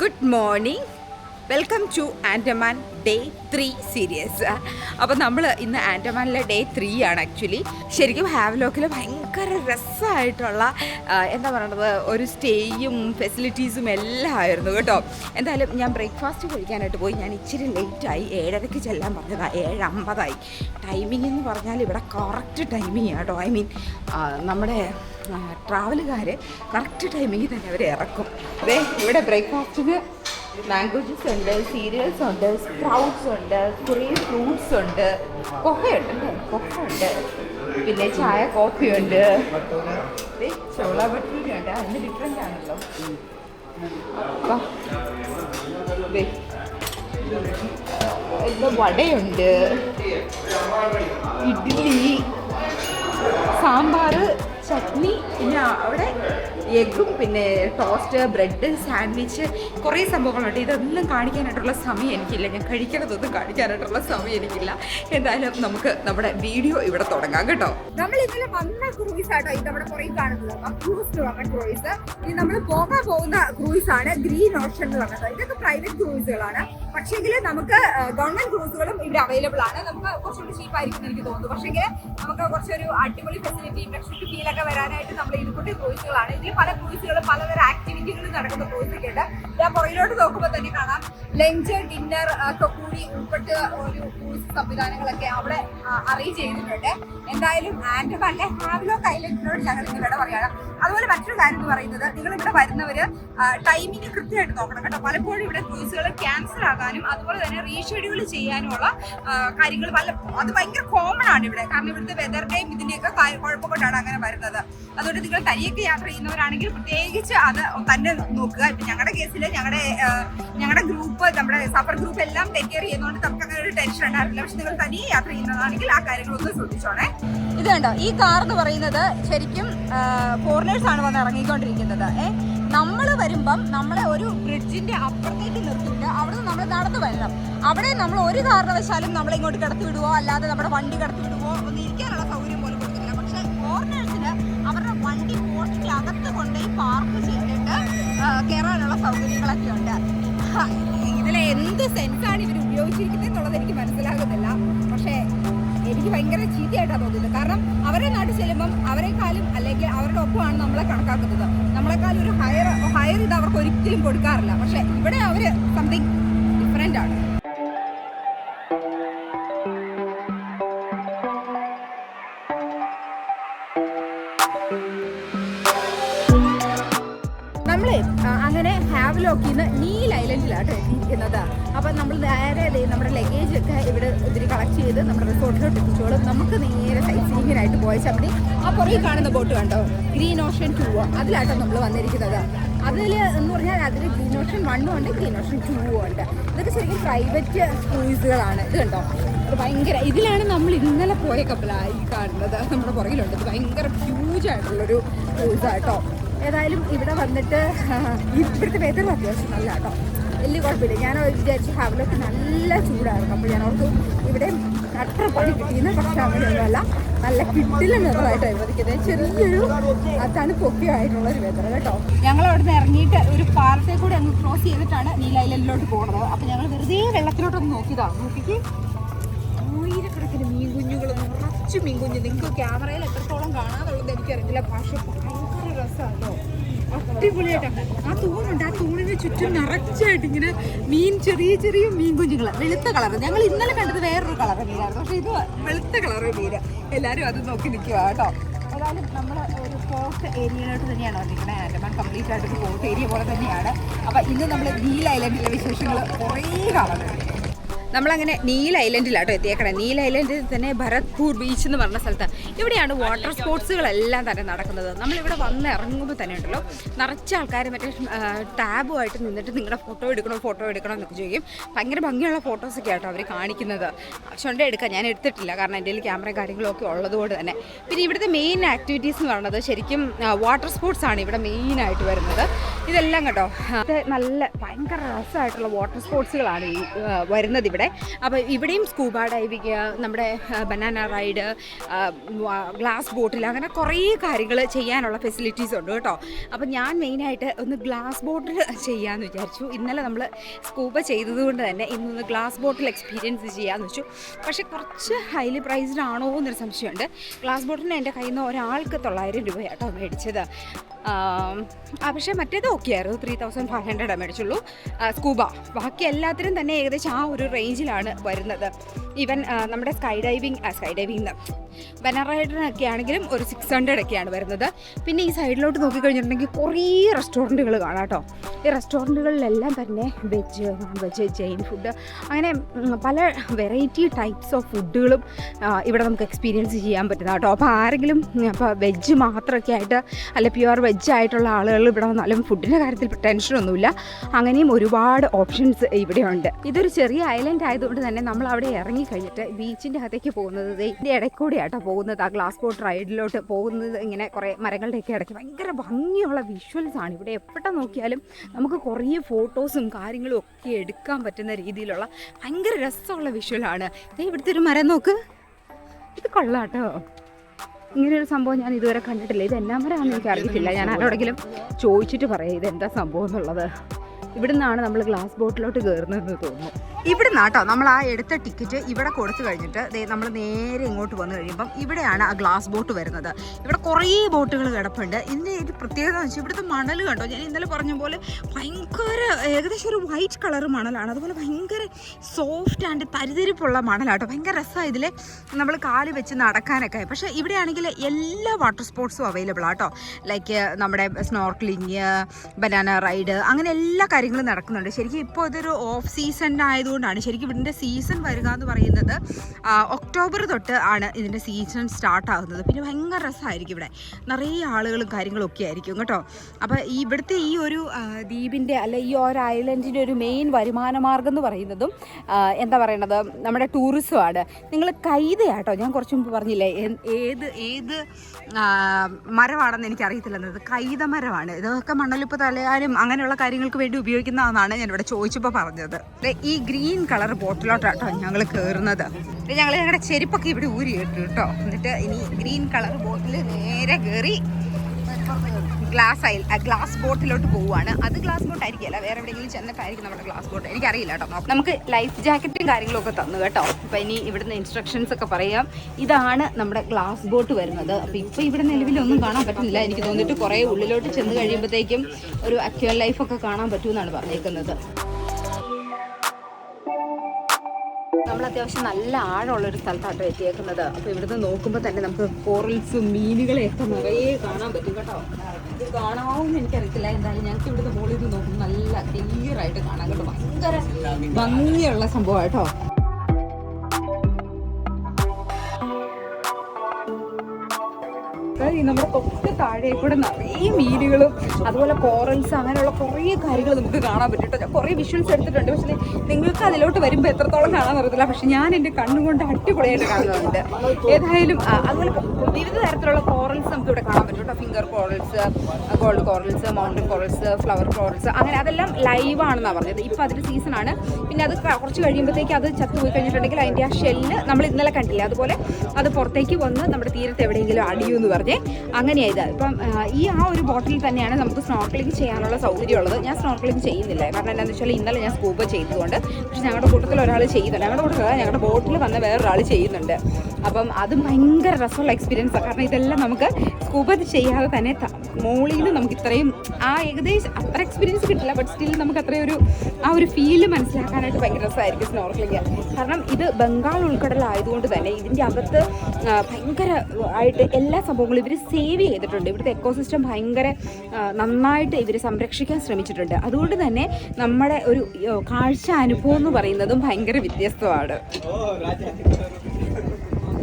Good morning welcome to Andaman day three series അപ്പോൾ നമ്മൾ ഇന്ന് ആൻഡമാനിലെ ഡേ ത്രീ ആണ് ആക്ച്വലി ശരിക്കും ഹാവ്ലോക്കിൽ ഭയങ്കര രസമായിട്ടുള്ള എന്താ പറയണത് ഒരു സ്റ്റേയും ഫെസിലിറ്റീസും എല്ലാം ആയിരുന്നു കേട്ടോ. എന്തായാലും ഞാൻ ബ്രേക്ക്ഫാസ്റ്റ് കഴിക്കാനായിട്ട് പോയി. ഞാൻ ഇച്ചിരി ലേറ്റായി ഏഴരയ്ക്ക് ചെല്ലാൻ പറഞ്ഞതാണ് ഏഴ് അമ്പതായി. ടൈമിംഗ് എന്ന് പറഞ്ഞാൽ ഇവിടെ കറക്റ്റ് ടൈമിംഗ് കേട്ടോ. ഐ മീൻ നമ്മുടെ ട്രാവലുകാർ കറക്റ്റ് ടൈമിങ്ങിൽ തന്നെ അവർ ഇറക്കും. അതെ ഇവിടെ ബ്രേക്ക്ഫാസ്റ്റിന് മാംഗോ ഉണ്ട് സീരിയൽസ് ഉണ്ട് സ്പ്രൗട്ട്സ് ഉണ്ട് കുറേ ഫ്രൂട്ട്സ് ഉണ്ട്. കൊഹയുണ്ട് അല്ലേ? കൊഹ ഉണ്ട്. പിന്നെ ചായ കോഫി ഉണ്ട്. ചോള ഭട്ടൂരി ഉണ്ട്. അതിന് ഡിഫറെന്റ് ആണല്ലോ. വടയുണ്ട്. ഇഡ്ഡലി. എഗ്ഗും പിന്നെ ടോസ്റ്റ് ബ്രെഡ് സാൻഡ്വിച്ച് കുറേ സംഭവങ്ങളുണ്ട്. ഇതൊന്നും കാണിക്കാനായിട്ടുള്ള സമയം എനിക്കില്ല. ഞാൻ കഴിക്കണതൊന്നും കാണിക്കാനായിട്ടുള്ള സമയം എനിക്കില്ല. എന്തായാലും നമുക്ക് നമ്മുടെ വീഡിയോ ഇവിടെ തുടങ്ങാം കേട്ടോ. നമ്മൾ ഇന്നലെ വന്ന ക്രൂയിസ് ആട്ടോ ഇത് നമ്മുടെ കുറേ കാണുന്നത്. ക്രൂയിസ് ഇനി നമ്മൾ പോകാൻ പോകുന്ന ക്രൂയിസ് ആണ് ഗ്രീൻ ഓഷൻ എന്ന് പറഞ്ഞത്. ഇതൊക്കെ പ്രൈവറ്റ് ക്രൂയിസുകളാണ് പക്ഷേങ്കിൽ നമുക്ക് ഗവൺമെന്റ് ക്രൂസുകളും ഇവിടെ അവൈലബിൾ ആണ്. നമുക്ക് കുറച്ചുകൂടി ചീപ്പ് ആയിരിക്കും എനിക്ക് തോന്നുന്നു. പക്ഷേങ്കിൽ നമുക്ക് കുറച്ചൊരു അടിപൊളി ഫെസിലിറ്റി ഇൻഡക്ഷൻ ഫീലൊക്കെ വരാനായിട്ട് നമ്മൾ ഇതുകൊണ്ട് ക്രൂസുകളാണ് ഇതിൽ പല ക്രൂസുകളും പലതരം ആക്ടിവിറ്റികളും നടക്കുന്ന ക്രൂസൊക്കെ ഉണ്ട്. ഞാൻ പുറയിലോട്ട് നോക്കുമ്പോൾ തന്നെ കാണാം. ലഞ്ച് ഡിന്നർ ഒക്കെ കൂടി ഉൾപ്പെട്ട് ഒരു ക്രൂസ് സംവിധാനങ്ങളൊക്കെ അവിടെ അറേഞ്ച് ചെയ്തിട്ടുണ്ട്. എന്തായാലും ആൻഡമാനിലെ ഹാവ്ലോക്ക് ഐലൻഡിനോട് ഞങ്ങൾ നിങ്ങളുടെ പറയണം അതുപോലെ മറ്റൊരു കാര്യം എന്ന് പറയുന്നത് നിങ്ങൾ ഇവിടെ വരുന്നവർ ടൈമിംഗ് കൃത്യമായിട്ട് നോക്കണം കേട്ടോ. പലപ്പോഴും ഇവിടെ ക്രൂസുകൾ ക്യാൻസൽ ആകാനും അതുപോലെ തന്നെ റീഷെഡ്യൂൾ ചെയ്യാനുമുള്ള കാര്യങ്ങൾ പല അത് ഭയങ്കര കോമൺ ആണ് ഇവിടെ. കാരണം ഇവിടുത്തെ വെതറിന്റെയും ഇതിന്റെയൊക്കെ കാ- കുഴപ്പം അങ്ങനെ വരുന്നത്. അതുകൊണ്ട് നിങ്ങൾ തനിയൊക്കെ യാത്ര ചെയ്യുന്നവരാണെങ്കിൽ പ്രത്യേകിച്ച് അത് തന്നെ നോക്കുക. ഇപ്പൊ ഞങ്ങളുടെ കേസിൽ ഞങ്ങളുടെ ഞങ്ങളുടെ ഗ്രൂപ്പ് നമ്മുടെ സഫർ ഗ്രൂപ്പ് എല്ലാം ടേക്ക് കെയർ ചെയ്യുന്നതുകൊണ്ട് നമുക്ക് അങ്ങനെ ഒരു ടെൻഷൻ ഉണ്ടായിരുന്നില്ല പക്ഷെ നിങ്ങൾ തനിയെ യാത്ര ചെയ്യുന്നതാണെങ്കിൽ ആ കാര്യങ്ങളൊന്ന് ശ്രദ്ധിച്ചോണേ. ഇത് കണ്ടോ? ഈ കാർ എന്ന് പറയുന്നത് ശരിക്കും ഫോറിനേഴ്സ് ആണ് വന്ന് ഇറങ്ങിക്കൊണ്ടിരിക്കുന്നത്. ഏ നമ്മൾ വരുമ്പം നമ്മളെ ഒരു ബ്രിഡ്ജിന്റെ അപ്പുറത്തേക്ക് നിർത്തിയിട്ട് അവിടെ നമ്മൾ നടന്നു വരണം. അവിടെ നമ്മൾ ഒരു കാരണവശാലും നമ്മളെ ഇങ്ങോട്ട് കടത്തി വിടുവോ അല്ലാതെ നമ്മുടെ വണ്ടി കടത്തി വിടുവോ ഒന്നും ഇരിക്കാനുള്ള സൗകര്യം പോലും കൊടുക്കില്ല പക്ഷെ ഫോറിനേഴ്സിന് അവരുടെ വണ്ടി പോർട്ടിന്റെ അകത്ത് കൊണ്ടുപോയി പാർക്ക് ചെയ്തിട്ട് കയറാനുള്ള സൗകര്യങ്ങളൊക്കെ ഉണ്ട്. ഇതിലെ എന്ത് സെൻസാണ് ഇവർ ഉപയോഗിച്ചിരിക്കുന്നത് എന്നുള്ളത് എനിക്ക് മനസ്സിലാകുന്നില്ല. പക്ഷേ എനിക്ക് ഭയങ്കര ചീത്തയായിട്ടാണ് തോന്നുന്നത് കാരണം അവരെ നാട്ടിൽ ചെല്ലുമ്പം അവരെക്കാളും അല്ലെങ്കിൽ അവരുടെ ഒപ്പമാണ് നമ്മളെ കണക്കാക്കുന്നത്. നമ്മളെക്കാളും ഒരു ഹയർ ഹയർ ഇത് അവർക്ക് ഒരിക്കലും കൊടുക്കാറില്ല. പക്ഷേ ഇവിടെ അവർ സംതിങ് ഡിഫറെന്റ് ആണ്. അങ്ങനെ ഹാവ്ലോക്കിൽ നിന്ന് നീൽ ഐലൻഡിലാണ് എത്തിയിരിക്കുന്നത്. അപ്പം നമ്മൾ നേരെ നമ്മുടെ ലഗേജ് ഒക്കെ ഇവിടെ ഇതിൽ കളക്ട് ചെയ്ത് നമ്മുടെ റിസോർട്ടിലോട്ട് എത്തിച്ചോളും. നമുക്ക് നേരെ സൈറ്റ് സീയിങ്ങിനായിട്ട് പോയ മതി ആ പുറകിൽ കാണുന്ന ബോട്ട് കണ്ടോ? ഗ്രീൻ ഓഷൻ ടൂ അതിലാട്ടോ നമ്മൾ വന്നിരിക്കുന്നത്. അതിൽ എന്ന് പറഞ്ഞാൽ അതിൽ ഗ്രീൻ ഓഷൻ വണ്ണും ഉണ്ട് ഗ്രീൻ ഓഷൻ ടൂവും ഉണ്ട്. ഇതൊക്കെ ശരിക്കും പ്രൈവറ്റ് ക്രൂയിസുകളാണ് ഇത് കണ്ടോ? അത് ഭയങ്കര ഇതിലാണ് നമ്മൾ ഇന്നലെ പോയ കപ്പലായി കാണുന്നത്. നമ്മുടെ പുറകിലുണ്ട്. ഇത് ഭയങ്കര ഹ്യൂജ് ആയിട്ടുള്ളൊരു ക്രൂസാട്ടോ ഏതായാലും ഇവിടെ വന്നിട്ട് ഇവിടുത്തെ വെതർ അത്യാവശ്യം നല്ല കേട്ടോ വലിയ കുഴപ്പമില്ല. ഞാൻ വിചാരിച്ചു ഹവലൊക്കെ നല്ല ചൂടായിരുന്നു. അപ്പോൾ ഞാൻ ഓർത്തു ഇവിടെ അത്ര പണി കിട്ടിയെന്ന് പക്ഷെ അങ്ങനെയൊന്നുമല്ല. നല്ല കിട്ടില്ല നിറമായിട്ടായിരുന്നു ഇരിക്കുന്നത്. ചെറിയൊരു തണുപ്പൊക്കെ ആയിട്ടുള്ള ഒരു വെതർ കേട്ടോ ഞങ്ങൾ അവിടെ നിന്ന് ഇറങ്ങിയിട്ട് ഒരു പാലത്തെ കൂടെ അങ്ങ് ക്രോസ് ചെയ്തിട്ടാണ് നീലായിലോട്ട് പോകുന്നത് അപ്പോൾ ഞങ്ങൾ വെറുതെ വെള്ളത്തിലോട്ടൊന്ന് നോക്കിയതാണ് നോക്കിക്ക്. ആയിരക്കണക്കിന് മീൻ കുഞ്ഞുങ്ങൾ നിറച്ചു മീൻ കുഞ്ഞ് നിങ്ങൾക്ക് ക്യാമറയിൽ എത്രത്തോളം കാണാന്നുള്ളത് എനിക്കറിയില്ല പക്ഷെ ആ തൂണുണ്ട്. ആ തൂണിന് ചുറ്റും നിറച്ചായിട്ട് ഇങ്ങനെ മീൻ ചെറിയ ചെറിയ മീൻ കുഞ്ഞുങ്ങൾ വെളുത്ത കളർ ഞങ്ങൾ ഇന്നലെ കണ്ടത് വേറൊരു കളർ മീനായിരുന്നു പക്ഷെ ഇത് വെളുത്ത കളർ മീന് എല്ലാവരും അത് നോക്കി നിൽക്കുക കേട്ടോ. ഏതായാലും നമ്മൾ ഒരു ഫോർട്ട് ഏരിയയിലോട്ട് തന്നെയാണ് വന്നിരിക്കുന്നത് ആൻഡമാൻ കംപ്ലീറ്റ് ആയിട്ട് ഒരു ഫോർട്ട് ഏരിയ പോലെ തന്നെയാണ്. അപ്പോൾ ഇന്ന് നമ്മൾ നീൽ ഐലൻഡിലെ വിശേഷങ്ങൾ കുറേ കാണുന്നുണ്ട് നമ്മളങ്ങനെ നീൽ ഐലൻഡിലാട്ടോ എത്തിയേക്കണേ. നീൽ ഐലൻഡിൽ തന്നെ ഭരത്പൂർ ബീച്ച് എന്ന് പറഞ്ഞ സ്ഥലത്ത് ഇവിടെയാണ് വാട്ടർ സ്പോർട്സുകളെല്ലാം തന്നെ നടക്കുന്നത്. നമ്മളിവിടെ വന്ന് ഇറങ്ങുമ്പോൾ തന്നെ ഉണ്ടല്ലോ നിറച്ച ആൾക്കാർ മറ്റേ ടാബുമായിട്ട് നിന്നിട്ട് നിങ്ങളുടെ ഫോട്ടോ എടുക്കണോ ഫോട്ടോ എടുക്കണോ എന്നൊക്കെ ചോദിക്കും. ഭയങ്കര ഭംഗിയുള്ള ഫോട്ടോസൊക്കെ ആട്ടോ അവർ കാണിക്കുന്നത്. ചൊണ്ട എടുക്കാം ഞാൻ എടുത്തിട്ടില്ല കാരണം എന്റെ ക്യാമറ കാര്യങ്ങളൊക്കെ ഉള്ളതുകൊണ്ട് തന്നെ. പിന്നെ ഇവിടുത്തെ മെയിൻ ആക്ടിവിറ്റീസ് എന്ന് പറയുന്നത് ശരിക്കും വാട്ടർ സ്പോർട്സ് ആണ് ഇവിടെ മെയിനായിട്ട് വരുന്നത്. ഇതെല്ലാം കേട്ടോ നല്ല ഭയങ്കര രസമായിട്ടുള്ള വാട്ടർ സ്പോർട്സുകളാണ് ഈ വരുന്നത് ഇവിടെ. അപ്പോൾ ഇവിടെയും സ്കൂബ ഡൈവിങ് നമ്മുടെ ബനാന റൈഡ് ഗ്ലാസ് ബോട്ടിൽ അങ്ങനെ കുറേ കാര്യങ്ങൾ ചെയ്യാനുള്ള ഫെസിലിറ്റീസ് ഉണ്ട് കേട്ടോ. അപ്പോൾ ഞാൻ മെയിനായിട്ട് ഒന്ന് ഗ്ലാസ് ബോട്ടിൽ ചെയ്യാമെന്ന് വിചാരിച്ചു. ഇന്നലെ നമ്മൾ സ്കൂബ ചെയ്തതുകൊണ്ട് തന്നെ ഇന്നൊന്ന് ഗ്ലാസ് ബോട്ടിൽ എക്സ്പീരിയൻസ് ചെയ്യാമെന്ന് വെച്ചു. പക്ഷേ കുറച്ച് ഹൈലി പ്രൈസ്ഡ് ആണോ എന്നൊരു സംശയമുണ്ട്. ഗ്ലാസ് ബോട്ടിന് എന്റെ കയ്യിൽ നിന്ന് ഒരാൾക്ക് തൊള്ളായിരം രൂപയാട്ടോ മേടിച്ചത്. പക്ഷേ മറ്റേത് ഓക്കെ ആയിരുന്നു. ത്രീ തൗസൻഡ് ഫൈവ് ഹൺഡ്രഡ് മേടിച്ചുള്ളൂ. സ്കൂബ ബാക്കി എല്ലാത്തിനും തന്നെ ഏകദേശം ആ ഒരു റേഞ്ചിലാണ് വരുന്നത്. ഈവൻ നമ്മുടെ സ്കൈ ഡൈവിങ് സ്കൈ ഡൈവിംഗ് ബനറൈഡറിനൊക്കെ ആണെങ്കിലും ഒരു സിക്സ് ഹൺഡ്രഡ് ഒക്കെയാണ് വരുന്നത്. പിന്നെ ഈ സൈഡിലോട്ട് നോക്കിക്കഴിഞ്ഞിട്ടുണ്ടെങ്കിൽ കുറേ റെസ്റ്റോറന്റുകൾ കാണാം കേട്ടോ. ഈ റെസ്റ്റോറന്റുകളിലെല്ലാം തന്നെ veg non veg Jain food അങ്ങനെ പല വെറൈറ്റി ടൈപ്സ് ഓഫ് ഫുഡുകളും ഇവിടെ നമുക്ക് എക്സ്പീരിയൻസ് ചെയ്യാൻ പറ്റുന്ന കേട്ടോ. അപ്പോൾ ആരെങ്കിലും അപ്പോൾ വെജ് മാത്രമൊക്കെ ആയിട്ട് അല്ല പ്യുവർ വെജ് ആയിട്ടുള്ള ആളുകൾ ഇവിടെ വന്നാലും ഫുഡിന്റെ കാര്യത്തിൽ ടെൻഷനൊന്നുമില്ല അങ്ങനെയും ഒരുപാട് ഓപ്ഷൻസ് ഇവിടെയുണ്ട് ഇതൊരു ചെറിയ ഐലൻഡ് ആയതുകൊണ്ട് തന്നെ നമ്മൾ അവിടെ ഇറങ്ങി കഴിഞ്ഞിട്ട് ബീച്ചിന്റെ അകത്തേക്ക് പോകുന്നത് ഇതിന്റെ ഇടയ്ക്കൂടെയാട്ടോ പോകുന്നത്. ആ ഗ്ലാസ് ബോട്ട് റൈഡിലോട്ട് പോകുന്നത് ഇങ്ങനെ കുറേ മരങ്ങളുടെയൊക്കെ ഇടയ്ക്ക് ഭയങ്കര ഭംഗിയുള്ള വിഷ്വൽസ് ആണ്. ഇവിടെ എവിടെ നോക്കിയാലും നമുക്ക് കുറേ ഫോട്ടോസും കാര്യങ്ങളും ഒക്കെ എടുക്കാൻ പറ്റുന്ന രീതിയിലുള്ള ഭയങ്കര രസമുള്ള വിഷ്വലാണ് ഇവിടുത്തെ ഒരു മരം നോക്ക്. ഇത് കൊള്ളാട്ടോ. ഇങ്ങനെ ഒരു സംഭവം ഞാൻ ഇതുവരെ കണ്ടിട്ടില്ല. ഇത് എന്നാ മരമാണെന്ന് എനിക്ക് അറിയത്തില്ല. ഞാൻ ആരോടെങ്കിലും ചോദിച്ചിട്ട് പറയാം ഇത് എന്താ സംഭവം എന്നുള്ളത്. ഇവിടുന്നാണ് നമ്മൾ ഗ്ലാസ് ബോട്ടിലോട്ട് കയറുന്നതെന്ന് തോന്നുന്നു. ഇവിടുന്ന് നിന്നാട്ടോ നമ്മൾ ആ എടുത്ത ടിക്കറ്റ് ഇവിടെ കൊടുത്തു കഴിഞ്ഞിട്ട് നമ്മൾ നേരെ ഇങ്ങോട്ട് വന്നു കഴിയുമ്പം ഇവിടെയാണ് ആ ഗ്ലാസ് ബോട്ട് വരുന്നത്. ഇവിടെ കുറേ ബോട്ടുകൾ കിടപ്പുണ്ട്. ഇതിന്റെ ഒരു പ്രത്യേകത എന്ന് വെച്ചാൽ ഇവിടുത്തെ മണൽ കണ്ടോ? ഞാൻ ഇന്നലെ പറഞ്ഞ പോലെ ഭയങ്കര ഏകദേശം ഒരു വൈറ്റ് കളർ മണലാണ്. അതുപോലെ ഭയങ്കര സോഫ്റ്റ് ആൻഡ് തരിതരിപ്പുള്ള മണലാട്ടോ. ഭയങ്കര രസമാണ് ഇതിൽ നമ്മൾ കാൽ വെച്ച് നടക്കാനൊക്കെ. പക്ഷേ ഇവിടെയാണെങ്കിൽ എല്ലാ വാട്ടർ സ്പോർട്സും അവൈലബിൾ ആട്ടോ. ലൈക്ക് നമ്മുടെ സ്നോർക്ലിങ് ബനാന റൈഡ് അങ്ങനെ എല്ലാ കാര്യങ്ങളും നടക്കുന്നുണ്ട്. ശരിക്കും ഇപ്പോൾ ഇതൊരു ഓഫ് സീസൺ ആയതുകൊണ്ടാണ് ശരിക്കും ഇതിന്റെ സീസൺ വരിക എന്ന് പറയുന്നത് ഒക്ടോബർ തൊട്ട് ആണ് ഇതിന്റെ സീസൺ സ്റ്റാർട്ട് ആകുന്നത് പിന്നെ ഭയങ്കര രസമായിരിക്കും ഇവിടെ. നിറയെ ആളുകളും കാര്യങ്ങളും ഒക്കെ ആയിരിക്കും കേട്ടോ. അപ്പോൾ ഈ ഇവിടുത്തെ ഈ ഒരു ദ്വീപിന്റെ അല്ലെ ഈ ഒരു ഐലൻഡിന്റെ ഒരു മെയിൻ വരുമാന മാർഗം എന്ന് പറയുന്നതും എന്താ പറയണത് നമ്മുടെ ടൂറിസമാണ് നിങ്ങൾ കൈതയാട്ടോ ഞാൻ കുറച്ച് മുമ്പ് പറഞ്ഞില്ലേ ഏത് ഏത് മരമാണെന്ന് എനിക്ക് അറിയത്തില്ലെന്നത് കൈത മരമാണ്. ഇതൊക്കെ മണ്ണൊലിപ്പ് തലയാനും അങ്ങനെയുള്ള കാര്യങ്ങൾക്ക് വേണ്ടി ഉപയോഗിക്കുന്നതാണ് ഞാൻ ഇവിടെ ചോദിച്ചപ്പോൾ പറഞ്ഞത്. ഈ ഗ്രീൻ കളർ ബോട്ടിലോട്ടാട്ടോ ഞങ്ങൾ കയറുന്നത് ഞങ്ങൾ ഞങ്ങളുടെ ചെരുപ്പൊക്കെ ഇവിടെ ഊരി ഇട്ടു കേട്ടോ എന്നിട്ട് ഇനി ഗ്രീൻ കളർ ബോട്ടിൽ നേരെ കയറി ഗ്ലാസ് ആയി ഗ്ലാസ് ബോട്ടിലോട്ട് പോവുകയാണ് അത് ഗ്ലാസ് ബോട്ട് ആയിരിക്കില്ല വേറെ എവിടെയെങ്കിലും ചെന്നിട്ടായിരിക്കും നമ്മുടെ ഗ്ലാസ് ബോട്ട് എനിക്കറിയില്ല കേട്ടോ. നമുക്ക് ലൈഫ് ജാക്കറ്റും കാര്യങ്ങളൊക്കെ തന്നു കേട്ടോ. അപ്പം ഇനി ഇവിടുന്ന് ഇൻസ്ട്രക്ഷൻസ് ഒക്കെ പറയാം. ഇതാണ് നമ്മുടെ ഗ്ലാസ് ബോട്ട് വരുന്നത്. അപ്പം ഇപ്പം ഇവിടെ നിലവിലൊന്നും കാണാൻ പറ്റുന്നില്ല. എനിക്ക് തോന്നിയിട്ട് കുറേ ഉള്ളിലോട്ട് ചെന്ന് കഴിയുമ്പോഴത്തേക്കും ഒരു അക്വൽ ലൈഫൊക്കെ കാണാൻ പറ്റുമെന്നാണ് പറഞ്ഞേക്കുന്നത്. നമ്മൾ അത്യാവശ്യം നല്ല ആഴമുള്ള ഒരു സ്ഥലത്താട്ടോ എത്തിയേക്കുന്നത്. അപ്പോൾ ഇവിടുന്ന് നോക്കുമ്പോൾ തന്നെ നമുക്ക് കോറൽസും മീനുകളെയൊക്കെ നിറയെ കാണാൻ പറ്റും കേട്ടോ. ഇത് കാണാമെന്ന് എനിക്കറിയത്തില്ല. എന്തായാലും ഞങ്ങൾക്ക് ഇവിടുന്ന് മുകളിൽ നിന്ന് നോക്കുമ്പോൾ നല്ല ക്ലിയർ ആയിട്ട് കാണാൻ കേട്ടോ. ഭയങ്കര ഭംഗിയുള്ള സംഭവം കേട്ടോ. ഈ നമ്മുടെ തൊട്ട് താഴെ കൂടെ നിറയെ മീനുകളും അതുപോലെ കോറൽസ് അങ്ങനെയുള്ള കുറേ കാര്യങ്ങൾ നമുക്ക് കാണാൻ പറ്റും ഞാൻ കുറേ വിഷ്വൽസ് എടുത്തിട്ടുണ്ട്. പക്ഷേ നിങ്ങൾക്ക് അതിലോട്ട് വരുമ്പോൾ എത്രത്തോളം കാണാൻ അറിയത്തില്ല. പക്ഷെ ഞാൻ എന്റെ കണ്ണുകൊണ്ട് അടിപൊളിയായിട്ട് കാണുന്നുണ്ട്. ഏതായാലും അതുപോലെ വിവിധ തരത്തിലുള്ള കോറൽസ് നമുക്ക് ഇവിടെ കാണാൻ പറ്റും finger corals gold corals mountain corals flower corals അങ്ങനെ അതെല്ലാം ലൈവ് ആണെന്നാണ് പറഞ്ഞത്. ഇപ്പോൾ അതിന്റെ സീസണാണ് പിന്നെ അത് കുറച്ച് കഴിയുമ്പോഴത്തേക്ക് അത് ചത്തുപോയി കഴിഞ്ഞിട്ടുണ്ടെങ്കിൽ അതിന്റെ ആ ഷെല്ല് നമ്മൾ ഇന്നലെ കണ്ടില്ല? അതുപോലെ അത് പുറത്തേക്ക് വന്ന് നമ്മുടെ തീരത്ത് എവിടെയെങ്കിലും അടിയുമെന്ന് പറഞ്ഞേ അങ്ങനെയായത് ഇപ്പം ഈ ആ ഒരു ബോട്ടിൽ തന്നെയാണ് നമുക്ക് സ്നോർക്കലിംഗ് ചെയ്യാനുള്ള സൗകര്യമുള്ളത്. ഞാൻ സ്നോർക്കലിംഗ് ചെയ്യുന്നില്ല. കാരണം എന്താണെന്ന് വെച്ചാൽ ഇന്നലെ ഞാൻ സ്കൂബ് ചെയ്തതുകൊണ്ട്. പക്ഷെ ഞങ്ങളുടെ കൂട്ടത്തിൽ ഒരാൾ ചെയ്യുന്നുണ്ട്. ഞങ്ങളുടെ കൂട്ടത്തിൽ ഞങ്ങളുടെ ബോട്ടിൽ വന്ന വേറൊരാൾ ചെയ്യുന്നുണ്ട്. അപ്പം അതും ഭയങ്കര രസമുള്ള എക്സ്പീരിയൻസാണ് കാരണം ഇതെല്ലാം നമുക്ക് സ്കൂബ ചെയ്യാതെ തന്നെ മോളിൽ നിന്ന് നമുക്ക് ഇത്രയും ആ ഏകദേശം അത്ര എക്സ്പീരിയൻസ് കിട്ടില്ല ബട്ട് സ്റ്റിൽ നമുക്ക് അത്രയും ഒരു ആ ഒരു ഫീൽ മനസ്സിലാക്കാനായിട്ട് ഭയങ്കര രസമായിരിക്കും സ്നോർക്കലിംഗ് കാരണം ഇത് ബംഗാൾ ഉൾക്കടലായതുകൊണ്ട് തന്നെ ഇതിന്റെ അകത്ത് ഭയങ്കര ആയിട്ട് എല്ലാ സംഭവങ്ങളും ഇവർ സേവ് ചെയ്തിട്ടുണ്ട്. ഇവിടുത്തെ എക്കോസിസ്റ്റം ഭയങ്കര നന്നായിട്ട് ഇവർ സംരക്ഷിക്കാൻ ശ്രമിച്ചിട്ടുണ്ട്. അതുകൊണ്ട് തന്നെ നമ്മുടെ ഒരു കാഴ്ച അനുഭവം എന്ന് പറയുന്നതും ഭയങ്കര വ്യത്യസ്തമാണ്.